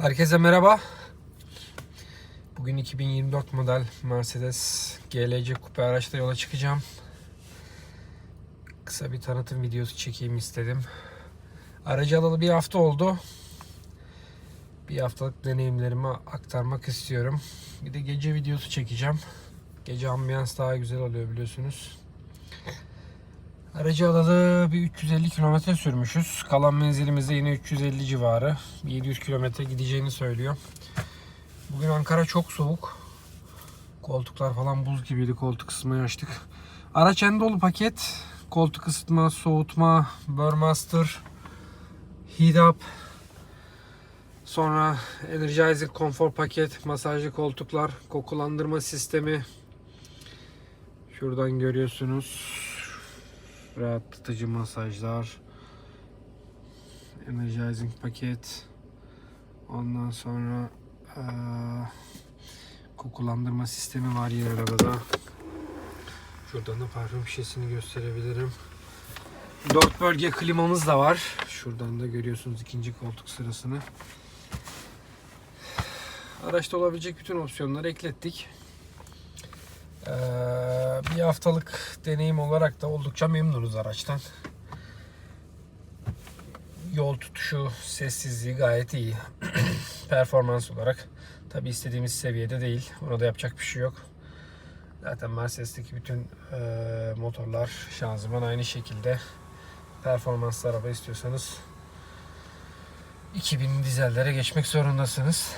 Herkese merhaba. Bugün 2024 model Mercedes GLC Coupe araçla yola çıkacağım. Kısa bir tanıtım videosu çekeyim istedim. Aracı alalı bir hafta oldu. Bir haftalık deneyimlerimi aktarmak istiyorum. Bir de gece videosu çekeceğim. Gece ambiyans daha güzel oluyor biliyorsunuz. Aracı alalı bir 350 kilometre sürmüşüz. Kalan menzilimiz de yine 350 civarı. Bir 700 kilometre gideceğini söylüyor. Bugün Ankara çok soğuk. Koltuklar falan buz gibiydi. Koltuk ısıtmayı açtık. Araç en dolu paket. Koltuk ısıtma, soğutma, Burmaster, Heat Up, sonra Energizer konfor paket, masajlı koltuklar, kokulandırma sistemi. Şuradan görüyorsunuz rahatlatıcı masajlar energizing paket ondan sonra eee, kokulandırma sistemi var yine arabada. Şuradan da parfüm şişesini gösterebilirim. Dört bölge klimamız da var. Şuradan da görüyorsunuz ikinci koltuk sırasını. Araçta olabilecek bütün opsiyonları eklettik ee, bir haftalık deneyim olarak da oldukça memnunuz araçtan. Yol tutuşu, sessizliği gayet iyi. Performans olarak tabi istediğimiz seviyede değil. Ona da yapacak bir şey yok. Zaten Mercedes'teki bütün e, motorlar, şanzıman aynı şekilde. Performanslı araba istiyorsanız 2000 dizellere geçmek zorundasınız.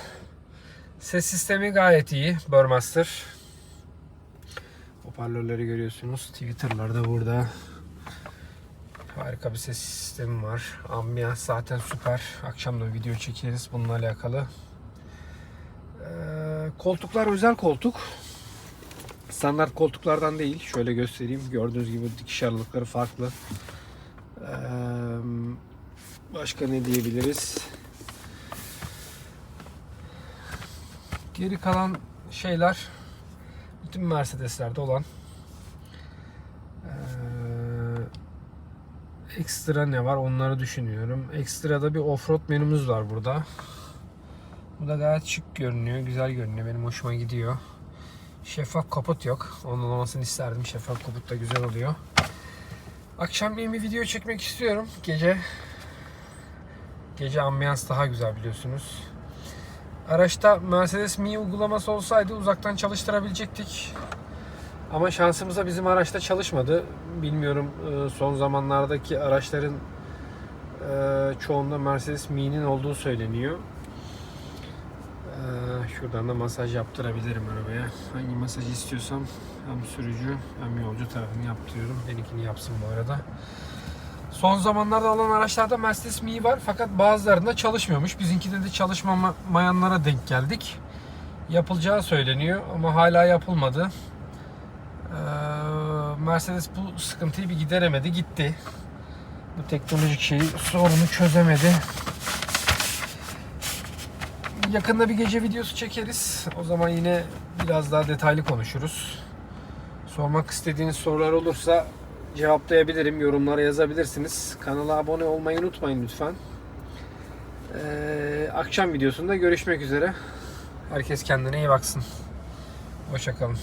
Ses sistemi gayet iyi. Burmaster. Hoparlörleri görüyorsunuz. Twitter'lar da burada. Harika bir ses sistemi var. Ambiyans zaten süper. Akşam da video çekeriz bununla alakalı. Ee, koltuklar özel koltuk. Standart koltuklardan değil. Şöyle göstereyim. Gördüğünüz gibi dikiş aralıkları farklı. Ee, başka ne diyebiliriz? Geri kalan şeyler bütün Mercedes'lerde olan eee, ekstra ne var onları düşünüyorum. Ekstrada bir offroad menümüz var burada. Bu da gayet şık görünüyor, güzel görünüyor. Benim hoşuma gidiyor. Şeffaf kaput yok. Onun olmasını isterdim. Şeffaf kaput da güzel oluyor. Akşam bir video çekmek istiyorum. Gece gece ambiyans daha güzel biliyorsunuz. Araçta Mercedes Me uygulaması olsaydı uzaktan çalıştırabilecektik. Ama şansımıza bizim araçta çalışmadı. Bilmiyorum e, son zamanlardaki araçların e, çoğunda Mercedes Me'nin olduğu söyleniyor. E, Şuradan da masaj yaptırabilirim arabaya. Hangi masajı istiyorsam hem sürücü hem yolcu tarafını yaptırıyorum. Benimkini yapsın bu arada. Son zamanlarda alan araçlarda Mercedes Mi var fakat bazılarında çalışmıyormuş. Bizimkide de çalışmamayanlara denk geldik. Yapılacağı söyleniyor ama hala yapılmadı. Ee, Mercedes bu sıkıntıyı bir gideremedi gitti. Bu teknolojik şeyi sorunu çözemedi. Yakında bir gece videosu çekeriz. O zaman yine biraz daha detaylı konuşuruz. Sormak istediğiniz sorular olursa cevaplayabilirim. Yorumlara yazabilirsiniz. Kanala abone olmayı unutmayın lütfen. Ee, akşam videosunda görüşmek üzere. Herkes kendine iyi baksın. Hoşçakalın.